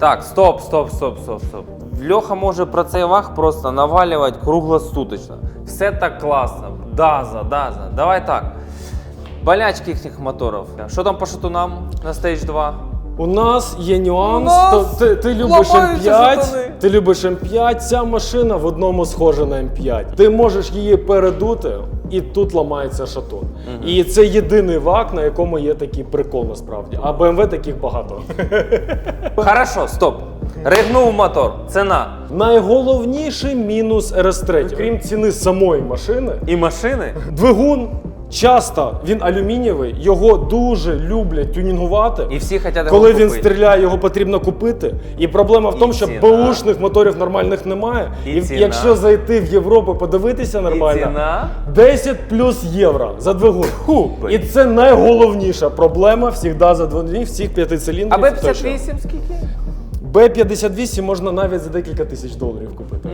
Так, стоп, стоп, стоп, стоп, стоп. Льоха може про цей ваг просто навалювати круглосуточно. Все так класно. Даза, даза. Давай так. Болячки їхніх моторів. Що там по шатунам на стейдж 2? У нас є нюанс. У нас то, ти, ти любиш ламаються М5, жетони. Ти любиш М5, ця машина в одному схожа на М5. Ти можеш її передути, і тут ламається шатун. І це єдиний ВАК, на якому є такий прикол насправді. А BMW таких багато. Хорошо, стоп. Ригнув мотор. Ціна. Найголовніший мінус RS3, крім ціни самої машини, І машини. двигун. Часто він алюмінієвий, його дуже люблять тюнінгувати. І всі хочуть його Коли він купити. стріляє, його потрібно купити. І проблема в І тому, що ціна. беушних моторів нормальних немає. І ціна. якщо зайти в Європу, подивитися І нормально, ціна. 10 плюс євро за двигун. блін. І це найголовніша проблема завжди за двигунів всіх п'ятициліндрів. А точно. Б58 скільки? Б58 можна навіть за декілька тисяч доларів купити.